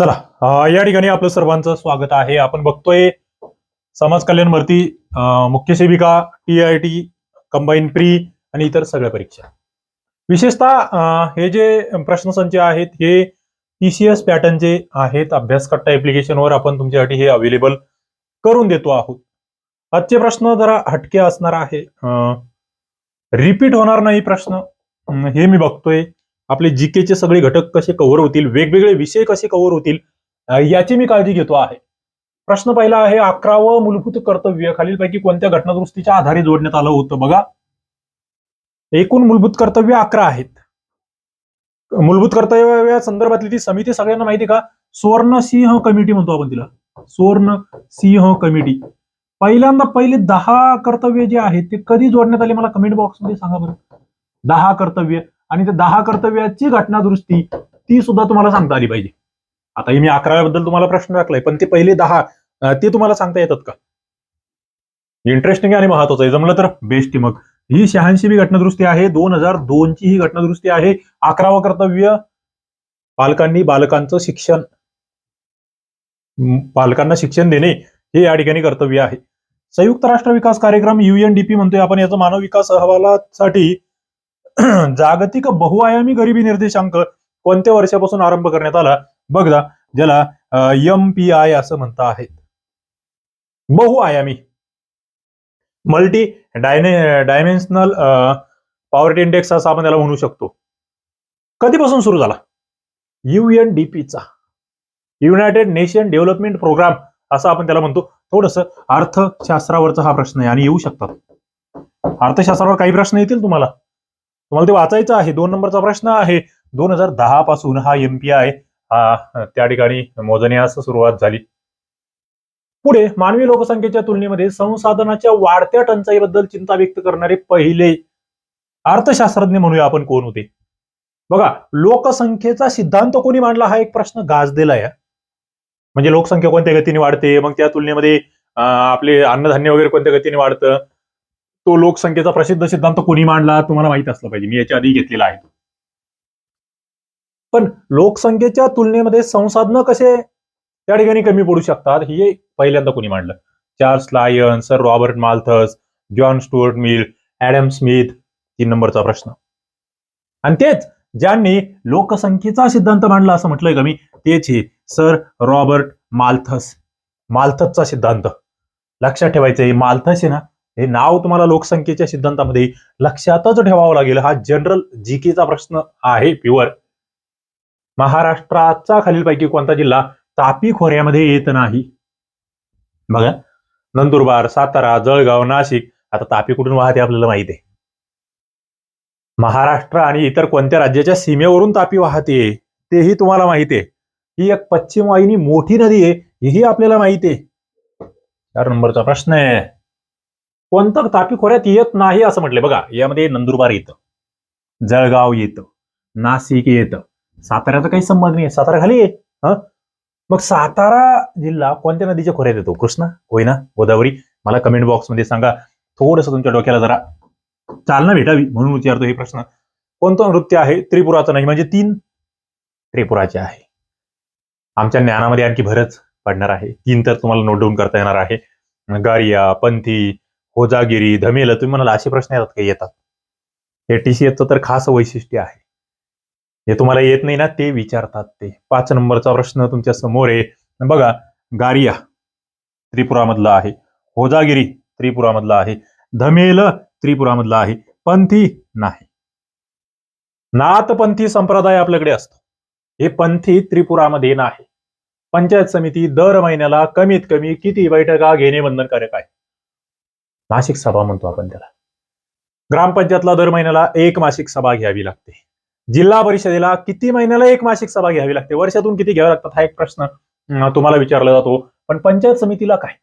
चला या ठिकाणी आपलं सर्वांचं स्वागत आहे. आपण बघतोय समाज कल्याण भरती मुख्य सेविका T I T combine pre आणि इतर सगळ्या परीक्षा. विशेषतः हे जे प्रश्नसंच आहेत हे टीसीएस पॅटर्नचे आहेत अभ्यासकट्टा ऍप्लिकेशनवर आपण तुमच्यासाठी हे अवेलेबल करून देतो आहोत. आजचे प्रश्न जरा हटके असणार आहे. रिपीट होणार नाही प्रश्न. हे मी बघतोय. आपले जीकेचे सगळे घटक कसे कव्हर होतील वेगवेगळे विषय कसे कव्हर होतील याची मी काळजी घेतो आहे. प्रश्न पहिला आहे अकरावं मूलभूत कर्तव्य खालीलपैकी कोणत्या घटनादुरुस्तीच्या आधारे जोडण्यात आलं होतं बघा. एकूण मूलभूत कर्तव्य अकरा आहेत. मूलभूत कर्तव्य संदर्भातली ती समिती सगळ्यांना माहिती आहे का? सुवर्ण सिंह कमिटी म्हणतो आपण तिला. सुवर्ण सिंह कमिटी. पहिल्यांदा पहिले दहा कर्तव्य जे आहेत ते कधी जोडण्यात आले? मला कमेंट बॉक्समध्ये सांगा बरं. दहा कर्तव्य. आणि त्या दहा कर्तव्याची घटना दुरुस्ती ती सुद्धा तुम्हाला सांगता आली पाहिजे. आता मी अकराव्याबद्दल तुम्हाला प्रश्न टाकलाय पण ते पहिले दहा ते तुम्हाला सांगता येतात का? इंटरेस्टिंग आणि महत्वाचं आहे. जमलं तर बेस्ट मग. ही शहाऐंशी घटना दुरुस्ती आहे दोन हजार दोन ची ही घटना दुरुस्ती आहे. अकरावं कर्तव्य पालकांनी बालकांचं शिक्षण पालकांना शिक्षण देणे हे या ठिकाणी कर्तव्य आहे. संयुक्त राष्ट्र विकास कार्यक्रम युएनडीपी म्हणतोय आपण याचा मानव विकास अहवालासाठी जागतिक बहुआयामी गरिबी निर्देशांक कोणत्या वर्षापासून आरंभ करण्यात आला? बघा ज्याला एम पी आय असं म्हणता आहेत. बहुआयामी. मल्टी डायने डायमेन्शनल पॉवर्टी इंडेक्स असं आपण त्याला म्हणू शकतो. कधीपासून सुरू झाला? युएनडीपीचा युनायटेड नेशन डेव्हलपमेंट प्रोग्राम असं आपण त्याला म्हणतो. थोडस अर्थशास्त्रावरचा हा प्रश्न आहे आणि येऊ शकतात. अर्थशास्त्रावर काही प्रश्न येतील तुम्हाला? तुम्हाला ते वाचायचं आहे. दोन नंबरचा प्रश्न आहे. दोन हजार दहा पासून हा एमपीआय हा त्या ठिकाणी मोजण्यास सुरुवात झाली. पुढे मानवी लोकसंख्येच्या तुलनेमध्ये संसाधनाच्या वाढत्या टंचाईबद्दल चिंता व्यक्त करणारे पहिले अर्थशास्त्रज्ञ म्हणूया आपण कोण होते? बघा लोकसंख्येचा सिद्धांत कोणी मांडला? हा एक प्रश्न गाजलेला आहे. म्हणजे लोकसंख्या कोणत्या गतीने वाढते? मग त्या तुलनेमध्ये आपले अन्नधान्य वगैरे कोणत्या गतीने वाढतं? तो लोकसंख्येचा प्रसिद्ध सिद्धांत कोणी मांडला? तुम्हाला माहीत असलं पाहिजे. मी याच्या आधी घेतलेला आहे. पण लोकसंख्येच्या तुलनेमध्ये संसाधनं कसे त्या ठिकाणी कमी पडू शकतात हे पहिल्यांदा कोणी मांडलं? Charles Lyon sir Robert Malthus John Stuart Mill Adam Smith तीन नंबरचा प्रश्न. आणि तेच ज्यांनी लोकसंख्येचा सिद्धांत मांडला असं म्हटलंय का मी तेच हे सर रॉबर्ट माल्थस. माल्थसचा सिद्धांत. लक्षात ठेवायचं हे माल्थस आहे ना हे नाव तुम्हाला लोकसंख्येच्या सिद्धांतामध्ये लक्षातच ठेवावं लागेल. हा जनरल जीकेचा प्रश्न आहे प्युअर महाराष्ट्राचा खालीलपैकी कोणता जिल्हा तापी खोऱ्यामध्ये येत नाही? बघा. नंदुरबार सातारा जळगाव नाशिक. आता तापी कुठून वाहते आपल्याला माहिती आहे. महाराष्ट्र आणि इतर कोणत्या राज्याच्या सीमेवरून तापी वाहते तेही तुम्हाला माहिती आहे. ही एक पश्चिम वाहिनी मोठी नदी आहे हेही आपल्याला माहिती आहे. चार नंबरचा प्रश्न आहे. कोणतं तापी खोऱ्यात येत नाही असं म्हटलंय. बघा यामध्ये नंदुरबार येतं जळगाव येतं नाशिक येतं. साताऱ्याचा काही संबंध नाही सातारा खाली आहे. मग सातारा जिल्हा कोणत्या नदीच्या खोऱ्यात येतो? कृष्णा कोयना गोदावरी? मला कमेंट बॉक्समध्ये सांगा. थोडस तुमच्या डोक्याला जरा चालना भेटावी म्हणून विचारतो हे प्रश्न. कोणतं नृत्य आहे? त्रिपुराचं नाही म्हणजे तीन त्रिपुराचे आहे. आमच्या ज्ञानामध्ये आणखी भरच पडणार आहे. तीन तर तुम्हाला नोट डाऊन करता येणार आहे. गारिया पंथी होजागिरी धमेल तुम्ही म्हणाला असे प्रश्न येतात का? येतात. हे टीसीएसचं तर खास वैशिष्ट्य आहे. हे तुम्हाला येत नाही ना ते विचारतात ते. पाच नंबरचा प्रश्न तुमच्यासमोर आहे. बघा गारिया त्रिपुरामधला आहे. होजागिरी त्रिपुरामधला आहे. धमेल त्रिपुरामधला आहे. पंथी नाही. नाथपंथी संप्रदाय आपल्याकडे असतो. हे पंथी त्रिपुरामध्ये नाही. पंचायत समिती दर महिन्याला कमीत कमी किती बैठका घेणे बंधनकारक आहे? मासिक सभा म्हणतो आपण त्याला. ग्रामपंचायतला दर महिन्याला एक मासिक सभा घ्यावी लागते. जिल्हा परिषदेला किती महिन्याला एक मासिक सभा घ्यावी लागते? वर्षातून किती घ्याव्या लागतात? हा एक प्रश्न तुम्हाला विचारला जातो. पण पंचायत समितीला काय?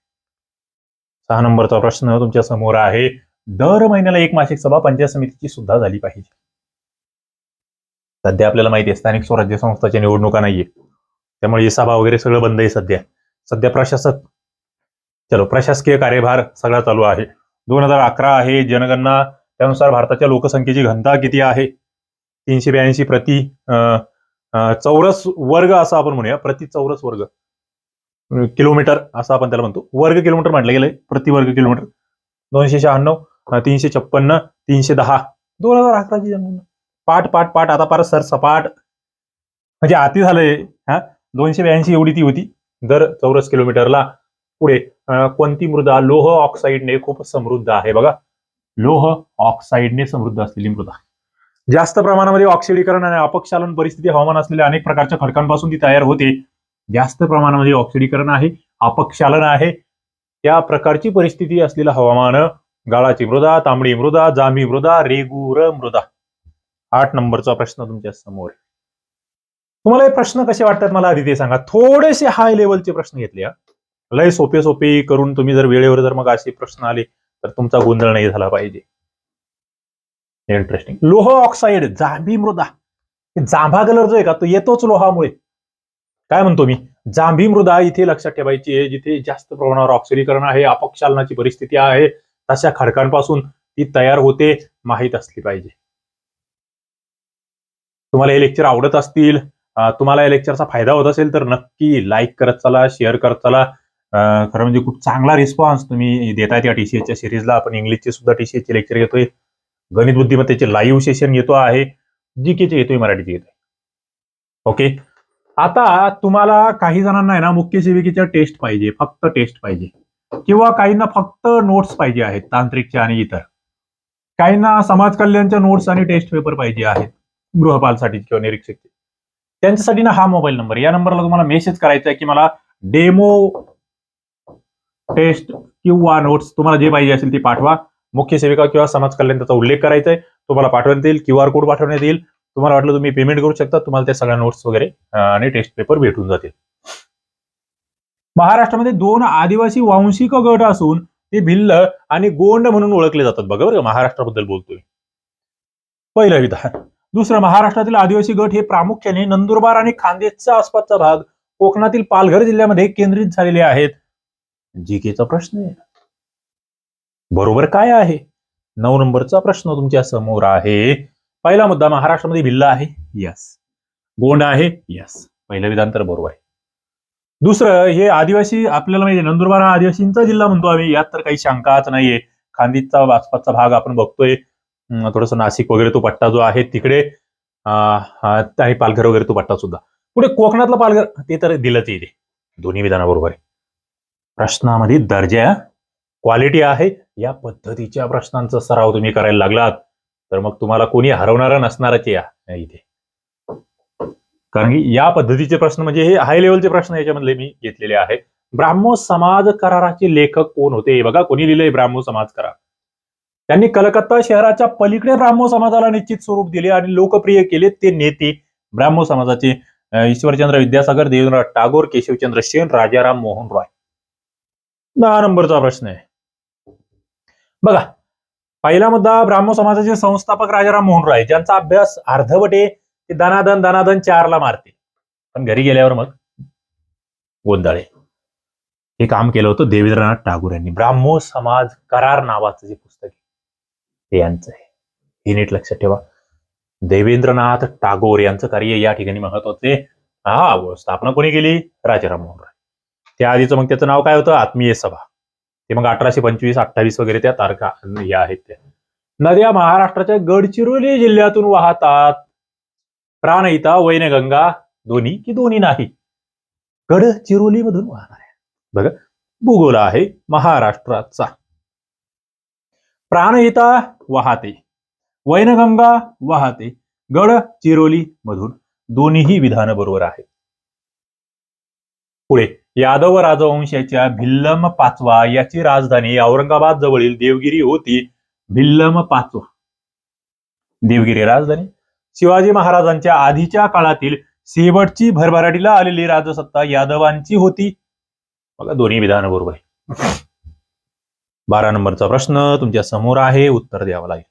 सहा नंबरचा प्रश्न तुमच्यासमोर आहे. दर महिन्याला एक मासिक सभा पंचायत समितीची सुद्धा झाली पाहिजे. सध्या आपल्याला माहिती आहे स्थानिक स्वराज्य संस्थाच्या निवडणुका नाहीये. त्यामुळे ही सभा वगैरे सगळं बंद आहे सध्या. सध्या प्रशासक चलो प्रशासकीय कार्यभार सगळा चालू आहे. दोन हजार अकरा आहे जनगणना. त्यानुसार भारताच्या लोकसंख्येची घनता किती आहे? तीनशे ब्याऐंशी प्रति अं, चौरस वर्ग असं आपण म्हणूया. प्रति चौरस वर्ग. किलोमीटर असं आपण त्याला म्हणतो. वर्ग किलोमीटर म्हटलं गेलंय. प्रति वर्ग किलोमीटर. दोनशे शहाण्णव तीनशे छप्पन्न तीनशे दहा. दोन हजार अकराची जनगणना. पाठ पाठ पाठ. आता पार सर सपाट. म्हणजे आती झालंय. हा? दोनशे ब्याऐंशी एवढी ती होती. दर चौरस किलोमीटरला पुढे कोणती मृदा? लोह ऑक्साईडने खूप समृद्ध आहे. बघा लोह ऑक्साईडने समृद्ध असलेली मृदा. जास्त प्रमाणामध्ये ऑक्सिडीकरण आणि अपक्षालन परिस्थिती हवामान असलेल्या अनेक प्रकारच्या खडकांपासून ती तयार होते. जास्त प्रमाणामध्ये ऑक्सिडीकरण आहे अपक्षालन आहे. त्या प्रकारची परिस्थिती असलेलं हवामान गाळाची मृदा तांबडी मृदा जांभी मृदा रेगुर मृदा. आठ नंबरचा प्रश्न तुमच्यासमोर. तुम्हाला हे प्रश्न कसे वाटतात? मला आधी ते सांगा. थोडेसे हाय लेवलचे प्रश्न घेतले हा. लय सोपे सोपे करून तुम्ही जर वेळेवर जर मग असे प्रश्न आले तर तुमचा गोंधळ नाही झाला पाहिजे. इंटरेस्टिंग लोह ऑक्साईड जांभी मृदा. जांभा कलर जो आहे का तो येतोच लोहामुळे. काय म्हणतो मी? जांभी मृदा इथे लक्षात ठेवायची आहे जिथे जास्त प्रमाणावर ऑक्सिडीकरण आहे अपक्षालनाची परिस्थिती आहे तशा खडकांपासून ती तयार होते माहीत असली पाहिजे. तुम्हाला हे लेक्चर आवडत असतील तुम्हाला या लेक्चरचा फायदा होत असेल तर नक्की लाईक करत चला शेअर करत चला. खरं म्हणजे खूप चांगला रिस्पॉन्स तुम्ही देतायत या टीसीएसच्या सिरीजला आपण इंग्लिशचे सुद्धा टीसीएसचे लेक्चर घेतोय. गणित बुद्धिमत्तेचे लाईव्ह सेशन घेतो आहे. जी केचे येतोय मराठीचे येतोय. ओके आता तुम्हाला काही जणांना आहे ना मुख्य सेविकेच्या टेस्ट पाहिजे फक्त टेस्ट पाहिजे. किंवा काहींना फक्त नोट्स पाहिजे आहेत तांत्रिकच्या आणि इतर. काहींना समाज कल्याणच्या नोट्स आणि टेस्ट पेपर पाहिजे आहेत गृहपालसाठी किंवा निरीक्षकचे. त्यांच्यासाठी ना हा मोबाईल नंबर या नंबरला तुम्हाला मेसेज करायचा आहे की मला डेमो टेस्ट किंवा नोट्स तुम्हाला जे पाहिजे असेल ते पाठवा. मुख्य सेविका किंवा समाज कल्याण त्याचा उल्लेख करायचा आहे. तुम्हाला पाठवण्यात येईल क्यू आर कोड पाठवण्यात येईल. तुम्हाला वाटलं तुम्ही पेमेंट करू शकता तुम्हाला त्या सगळ्या नोट्स वगैरे आणि टेस्ट पेपर भेटून जातील. महाराष्ट्रामध्ये दोन आदिवासी वांशिक गट असून ते भिल्ल आणि गोंड म्हणून ओळखले जातात. बघा बरं महाराष्ट्राबद्दल बोलतोय. पहिलं विधान. दुसरं महाराष्ट्रातील आदिवासी गट हे प्रामुख्याने नंदुरबार आणि खानदेशचा आसपासचा भाग कोकणातील पालघर जिल्ह्यामध्ये केंद्रित झालेले आहेत. जीकेचा प्रश्न आहे. बरोबर काय आहे? नऊ नंबरचा प्रश्न तुमच्यासमोर आहे. पहिला मुद्दा महाराष्ट्रामध्ये भिल्ल आहे. यस गोंड आहे. यस पहिलं विधान तर बरोबर आहे. दुसरं हे आदिवासी आपल्याला माहिती नंदुरबार हा आदिवासींचा जिल्हा म्हणतो आम्ही. यात तर काही शंकाच नाहीये. खांदीचा आसपासचा भाग आपण बघतोय. थोडस थोडंसं नाशिक वगैरे तो पट्टा जो आहे तिकडे पालघर वगैरे तो पट्टा सुद्धा. पुढे कोकणातला पालघर ते तर दिलंच ते दोन्ही विधानाबरोबर आहे. प्रश्नामध्ये दर्जा क्वालिटी आहे. या पद्धतीच्या प्रश्नांचा सराव तुम्ही करायला लागलात तर मग तुम्हाला कोणी हरवणारा नसणारच या इथे. कारण की या पद्धतीचे प्रश्न म्हणजे हे हाय लेवलचे प्रश्न याच्यामधले मी घेतलेले आहेत ब्राह्मो समाज कराराचे लेखक कोण होते? बघा कोणी लिहिलंय ब्राह्मो समाज करार. त्यांनी कलकत्ता शहराच्या पलीकडे ब्राह्मो समाजाला निश्चित स्वरूप दिले आणि लोकप्रिय केले ते नेते ब्राह्मो समाजाचे ईश्वरचंद्र विद्यासागर देवेंद्र टागोर केशवचंद्र सेन राजाराम मोहन रॉय. दहा नंबरचा प्रश्न आहे. बघा पहिला मुद्दा ब्राह्मण समाजाचे संस्थापक राजाराम मोहन राय. ज्यांचा अभ्यास अर्धवटे ते दनादन दनादन चारला मारते. पण घरी गेल्यावर मग गोंधळे. हे काम केलं होतं देवेंद्रनाथ टागोर यांनी. ब्राह्मो समाज करार नावाचं जे पुस्तक आहे ते यांचं आहे. हे नीट लक्षात ठेवा. देवेंद्रनाथ टागोर यांचं कार्य या ठिकाणी महत्त्वाचे हा स्थापना कोणी केली? राजाराम मोहन रॉय. त्या आधीचं मग त्याचं नाव काय होतं? आत्मीय सभा. ते मग अठराशे पंचवीस अठ्ठावीस वगैरे त्या तारखा या आहेत त्या. नद्या महाराष्ट्राच्या गडचिरोली जिल्ह्यातून वाहतात. प्राणहिता वैनगंगा दोन्ही की दोन्ही नाही? गडचिरोली मधून वाहणार आहे बघा भूगोल आहे महाराष्ट्राचा. प्राणहिता वाहते. वैनगंगा वाहते. गडचिरोली मधून दोन्हीही विधान बरोबर आहेत. पुढे. यादव राजवंशाच्या भिल्लम पाचवा याची राजधानी औरंगाबाद जवळील देवगिरी होती. भिल्लम पाचवा. देवगिरी राजधानी. शिवाजी महाराजांच्या आधीच्या काळातील शेवटची भरभराटीला आलेली राजसत्ता यादवांची होती. बघा दोन्ही विधान बरोबर आहे. बारा नंबरचा प्रश्न तुमच्यासमोर आहे उत्तर द्यावं लागेल.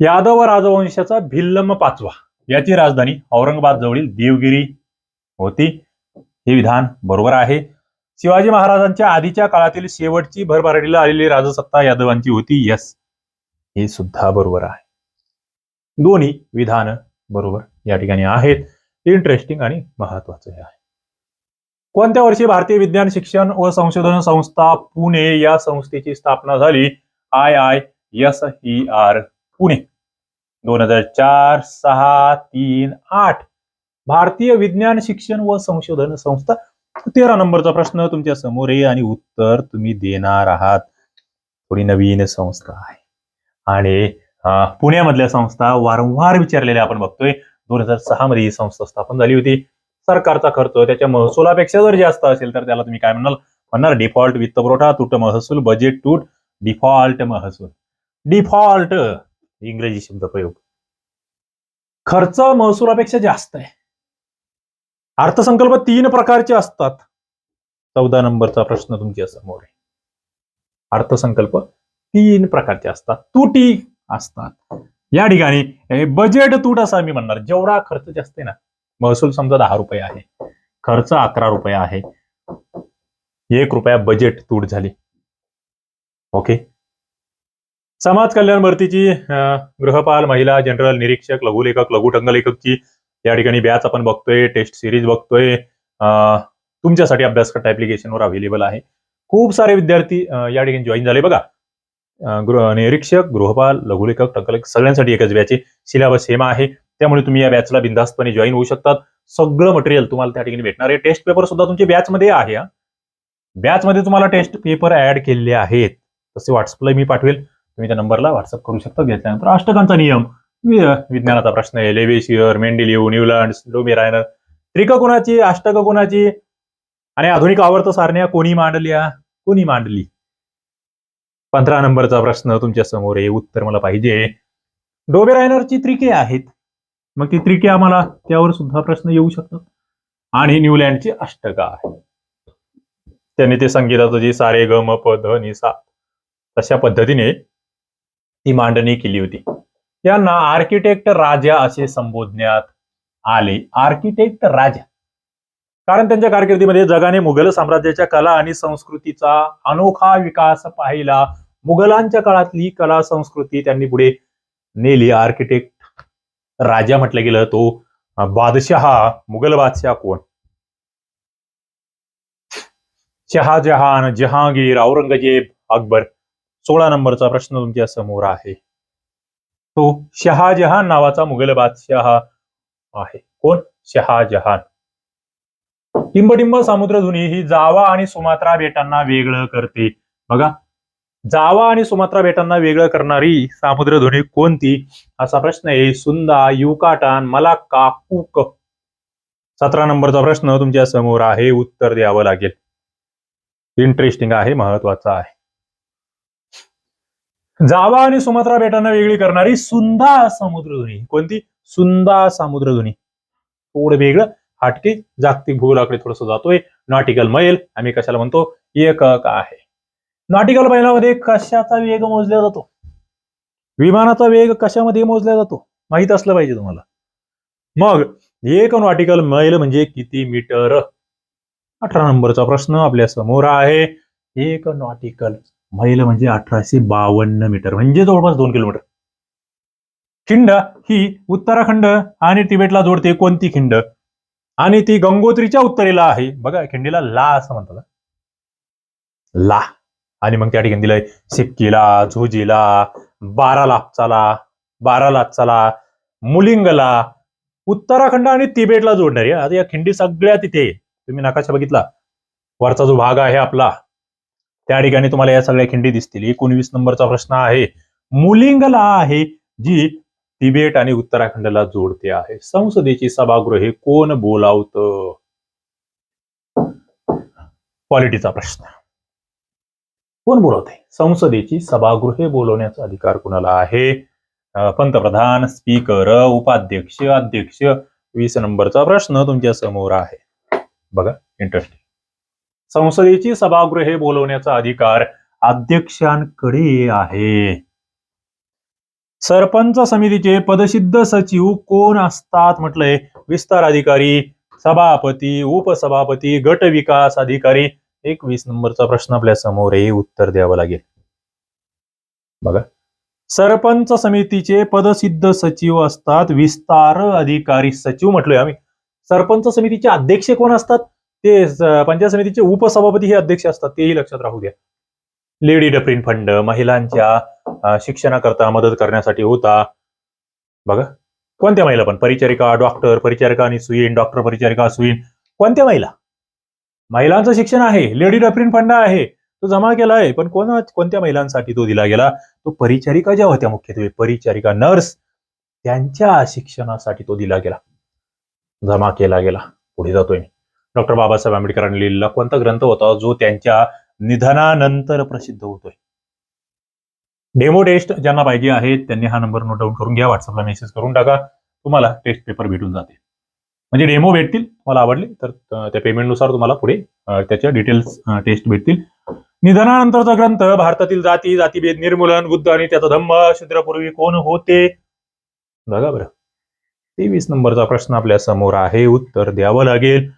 यादव राजवंशाचा भिल्लम पाचवा. याची राजधानी औरंगाबाद जवळील देवगिरी होती. हे विधान बरोबर आहे. शिवाजी महाराजांच्या आधीच्या काळातील शेवटची भरभराटीला आलेली राजसत्ता यादवांची होती यस. हे सुद्धा बरोबर आहे. दोन्ही विधान बरोबर या ठिकाणी आहेत. इंटरेस्टिंग आणि महत्वाचं आहे. कोणत्या वर्षी भारतीय विज्ञान शिक्षण व संशोधन संस्था पुणे या संस्थेची स्थापना झाली? I I S E R Pune. दोन हजार चार सहा तीन आठ. भारतीय विज्ञान शिक्षण व संशोधन संस्था. तेरा नंबरचा प्रश्न तुमच्यासमोर आहे आणि उत्तर तुम्ही देणार आहात. थोडी नवीन संस्था आहे. आणि पुण्यामधल्या संस्था वारंवार विचारलेल्या आपण बघतोय. दोन हजार सहा मध्ये ही संस्था स्थापन झाली होती. सरकारचा खर्च त्याच्या महसुलापेक्षा जर जास्त असेल तर त्याला तुम्ही काय म्हणाल? म्हणणार डिफॉल्ट वित्तपुरवठा तूट महसूल बजेट तूट डिफॉल्ट महसूल. डिफॉल्ट इंग्रजी शब्द प्रयोग. खर्च महसुलापेक्षा जास्त आहे. अर्थसंकल्प तीन प्रकारचे असतात. चौदा नंबरचा प्रश्न तुमच्यासमोर आहे. अर्थसंकल्प तीन प्रकारचे असतात. तुटी असतात. या ठिकाणी बजेट तूट असं मी म्हणणार. जेवढा खर्च जास्त आहे ना महसूल समजा दहा रुपये आहे. खर्च अकरा रुपये आहे. एक रुपया बजेट तूट झाली. ओके समाज कल्याण भरतीची गृहपाल महिला जनरल निरीक्षक लघुलेखक लघुटंग लेखकची या ठिकाणी बॅच आपण बघतोय टेस्ट सिरीज बघतोय. तुमच्यासाठी अभ्यासक्रम ऍप्लिकेशनवर अवेलेबल आहे. खूप सारे विद्यार्थी या ठिकाणी जॉईन झाले. बघा गृह निरीक्षक गृहपाल लघुलेखक टकलेख सगळ्यांसाठी एकच बॅच आहे. सिलेबस सेम आहे. त्यामुळे तुम्ही या बॅचला बिंदास्तपणे जॉईन होऊ शकतात. सगळं मटेरियल तुम्हाला त्या ठिकाणी भेटणार आहे. टेस्ट पेपर सुद्धा तुमच्या बॅचमध्ये आहे बॅचमध्ये तुम्हाला टेस्ट पेपर ऍड केलेले आहेत. तसे व्हॉट्सअपला मी पाठवेल. तुम्ही त्या नंबरला व्हॉट्सअप करू शकता. घेतल्यानंतर अष्टकांचा नियम. विज्ञानाचा प्रश्न आहे. लेवेशियर मेंडेलिव्ह न्यूलँड कोणाची अष्टक कोणाची आणि आधुनिक आवर्त सारण्या कोणी मांडल्या? कोणी मांडली? पंधरा नंबरचा प्रश्न तुमच्यासमोर आहे. उत्तर मला पाहिजे. डोबेरायनरची त्रिके आहेत. मग ती त्रिके आम्हाला त्यावर सुद्धा प्रश्न येऊ शकतात. आणि न्यूलँडची अष्टका आहे. त्यांनी ते संगीताचं जे सारे ग म प ध नि सा तशा पद्धतीने ती मांडणी केली होती. त्यांना आर्किटेक्ट राजा असे संबोधण्यात आले. आर्किटेक्ट राजा. कारण त्यांच्या कारकिर्दीमध्ये जगाने मुघल साम्राज्याच्या कला आणि संस्कृतीचा अनोखा विकास पाहिला. मुघलांच्या काळातली कला संस्कृती त्यांनी पुढे नेली. आर्किटेक्ट राजा म्हटलं गेलं तो बादशाह बादशहा मुघल बादशाह कोण? शहाजहान जहांगीर औरंगजेब अकबर. सोळा नंबरचा प्रश्न तुमच्यासमोर आहे. तो शहाजहान नावाचा मुघल बादशाह आहे. कोण? शहाजहान. टिंबटिंब समुद्रधुनी ही जावा आणि सुमात्रा बेटांना वेगळं करते. बघा जावा आणि सुमात्रा बेटांना वेगळं करणारी सामुद्रधुनी कोणती? असा प्रश्न आहे. Sunda Yucatan Malacca Cook. सतरा नंबरचा प्रश्न तुमच्यासमोर आहे. उत्तर द्यावं लागेल. इंटरेस्टिंग आहे महत्त्वाचा आहे. जावा आणि सुमात्रा बेटांना वेगळी करणारी सुंदा समुद्रध्वनी कोणती? सुंदा समुद्रधुनी थोडं वेगळं. हाटके जागतिक भूगोलाकडे थोडस जातोय. नॉटिकल मैल आम्ही कशाला म्हणतो? एकक आहे. नॉटिकल मैलामध्ये कशाचा वेग मोजला जातो? विमानाचा वेग कशामध्ये मोजला जातो? माहीत असलं पाहिजे तुम्हाला. मग एक नॉटिकल मैल म्हणजे किती मीटर? अठरा नंबरचा प्रश्न आपल्यासमोर आहे. एक नॉटिकल मैल म्हणजे अठराशे बावन्न मीटर म्हणजे जवळपास दोन किलोमीटर. खिंड ही उत्तराखंड आणि तिबेटला जोडते कोणती खिंड? आणि ती गंगोत्रीच्या उत्तरेला आहे. बघा खिंडीला ला असं म्हणतात ला. आणि मग त्या ठिकाणी दिलंय सिक्कीला झुजीला बारा बारालापचाला बारा मुलिंगला उत्तराखंड आणि तिबेटला जोडणारी. आता या खिंडी सगळ्या तिथे तुम्ही नकाशा बघितला वरचा जो भाग आहे आपला त्या ठिकाणी तुम्हाला या सगळ्या खिंडी दिसतील. एकोणवीस नंबरचा प्रश्न आहे. मुलिंगला आहे जी तिबेट आणि उत्तराखंडला जोडते आहे. संसदेची सभागृहे कोण बोलावत? क्वालिटीचा प्रश्न. कोण बोलवते? संसदेची सभागृहे बोलवण्याचा अधिकार कुणाला आहे? पंतप्रधान स्पीकर उपाध्यक्ष अध्यक्ष वीस नंबरचा प्रश्न तुमच्यासमोर आहे. बघा इंटरेस्टिंग संसदेची सभागृहे बोलवण्याचा अधिकार अध्यक्षांकडे आहे. सरपंच समितीचे पदसिद्ध सचिव कोण असतात म्हटलंय? विस्तार अधिकारी सभापती उपसभापती गट विकास अधिकारी. एकवीस नंबरचा प्रश्न आपल्यासमोर आहे उत्तर द्यावं लागेल. बघा. सरपंच समितीचे पदसिद्ध सचिव असतात विस्तार अधिकारी सचिव म्हटलोय आम्ही. सरपंच समितीचे अध्यक्ष कोण असतात? ते पंचायत समितीचे उपसभापती हे अध्यक्ष असतात तेही लक्षात राहू द्या. लेडी डप्रिन फंड महिलांच्या शिक्षणाकरता मदत करण्यासाठी होता. बघा कोणत्या महिला पण? परिचारिका डॉक्टर परिचारिका आणि सुईन डॉक्टर परिचारिका सुईन कोणत्या महिला? महिलांचं शिक्षण आहे लेडी डप्रिन फंड आहे तो जमा केला आहे पण कोणा कोणत्या महिलांसाठी तो दिला गेला? तो परिचारिका ज्या होत्या मुख्यत्वे परिचारिका नर्स त्यांच्या शिक्षणासाठी तो दिला गेला. जमा केला गेला पुढे जातोय डॉक्टर बाबासाहेब आंबेडकरांनी लिहिलेला कोणता ग्रंथ होता जो त्यांच्या निधनानंतर प्रसिद्ध होतोय? डेमो टेस्ट ज्यांना पाहिजे आहेत त्यांनी हा नंबर नोट डाऊन करून घ्या व्हॉट्सअपला मेसेज करून टाका. तुम्हाला टेस्ट पेपर भेटून जाते. म्हणजे डेमो भेटतील मला आवडले तर त्या पेमेंटनुसार तुम्हाला पुढे त्याच्या डिटेल्स टेस्ट भेटतील. निधनानंतरचा ग्रंथ भारतातील जाती जातीभेद निर्मूलन बुद्ध आणि त्याचा धम्म शूद्रपूर्वी कोण होते? बघा बरं. तेवीस नंबरचा प्रश्न आपल्यासमोर आहे उत्तर द्यावं लागेल.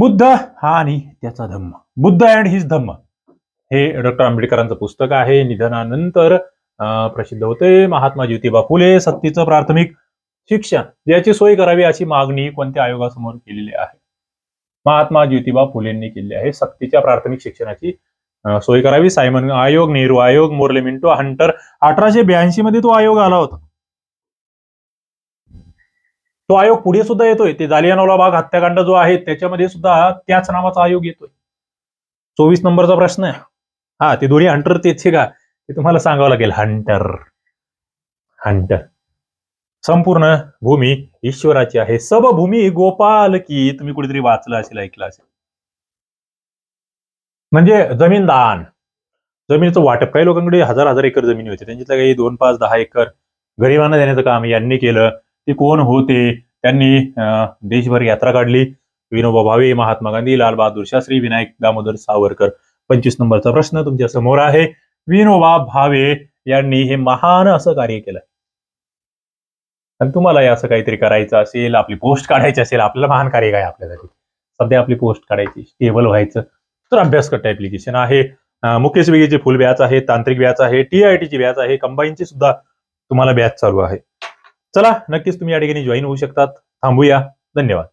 बुद्ध हा आणि त्याचा धम्म. Buddha and his Dhamma. हे डॉक्टर आंबेडकरांचं पुस्तक आहे. निधनानंतर प्रसिद्ध होते महात्मा ज्योतिबा फुले सक्तीचं प्राथमिक शिक्षण. याची सोय करावी अशी मागणी कोणत्या आयोगासमोर केलेली आहे? महात्मा ज्योतिबा फुलेंनी केली आहे. सक्तीच्या प्राथमिक शिक्षणाची सोय करावी. सायमन आयोग नेहरू आयोग मोर्ले मिंटो हंटर. अठराशे ब्याऐंशी मध्ये तो आयोग आला होता. तो आयोग पुढे सुद्धा येतोय. ते जालियानवाला बाग हत्याकांड जो आहे त्याच्यामध्ये सुद्धा त्याच नावाचा आयोग येतोय. चोवीस नंबरचा प्रश्न आहे. हा ते दोन्ही हंटर तेच आहे का? ते तुम्हाला सांगावं लागेल. हंटर हंटर संपूर्ण भूमी ईश्वराची आहे. सबभूमी गोपाल की तुम्ही कुठेतरी वाचलं असेल ऐकलं असेल. म्हणजे जमीन दान जमिनीचं वाटप. काही लोकांकडे हजार हजार एकर जमिनी होती. त्यांच्यातल्या काही दोन पाच दहा एकर गरिबांना देण्याचं काम यांनी केलं. ते कोण होते? त्यांनी देशभर यात्रा काढली. विनोबा भावे महात्मा गांधी लालबहादूर शास्त्री विनायक दामोदर सावरकर. पंचवीस नंबरचा प्रश्न तुमच्यासमोर आहे. विनोबा भावे यांनी हे महान असं कार्य केलं. आणि तुम्हाला असं काहीतरी करायचं असेल आपली पोस्ट काढायची असेल आपल्याला महान कार्य काय आपल्यासाठी? सध्या आपली पोस्ट काढायची स्टेबल व्हायचं. तर अभ्यास ऍप्लिकेशन आहे. मुकेश वेगेची फुल बॅच आहे तांत्रिक बॅच आहे टी आय टीची बॅच आहे कंबाईनची सुद्धा तुम्हाला बॅच चालू आहे. चला नक्कीच तुम्ही या ठिकाणी जॉईन होऊ शकतात. थांबूया. धन्यवाद.